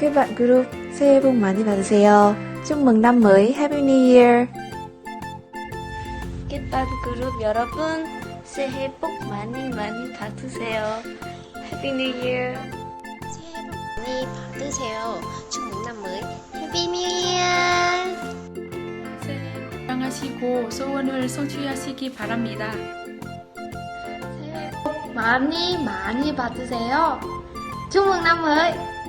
Kết bạn group 새해 복 많이 받으세요. chúc mừng năm mới Happy New Year. bạn group 여러분 새해 복 많이 많이 받으세요. Happy New Year. 새해 복 많이 받으세요. 축복 남을 해피 뉴 이어. 새해 건강하시고 소원을 성취하시기 바랍니다. 새해 복 많이 많이 받으세요. 축복 남을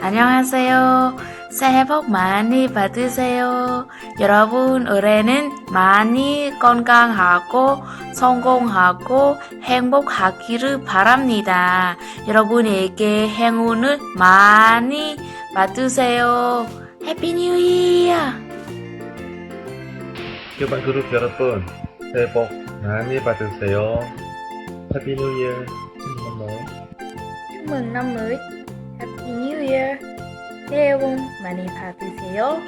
안녕하세요. 새해 복 많이 받으세요. 여러분, 올해는 많이 건강하고 성공하고 행복하기를 바랍니다. 여러분에게 행운을 많이 받으세요. 해피 뉴 이어! 교반 그룹 여러분, 새해 복 많이 받으세요. 해피 뉴 이어. mới. Chúc mừng năm mới. Happy New Year. 새해 복 많이 받으세요.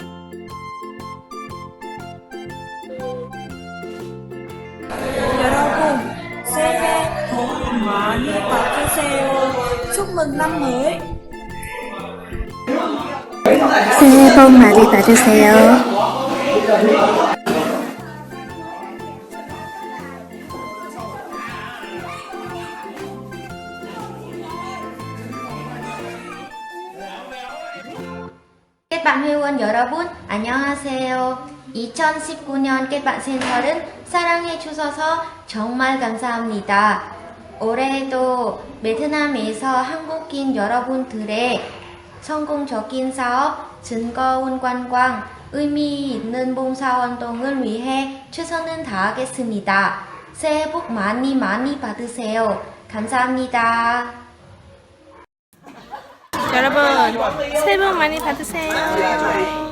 여러분, 새해 복 많이 받으세요. chúc mừng năm mới. 새해 복 많이 받으세요. Bạn 회원 여러분, 안녕하세요. 2019년 kết bạn 센터는 사랑해 주셔서 정말 감사합니다. 올해에도 베트남에서 한국인 여러분들의 성공적인 사업, 즐거운 관광, 의미 있는 봉사활동을 위해 최선을 다하겠습니다. 새해 복 많이 많이 받으세요. 감사합니다. 여러분 새해 복 많이 받으세요.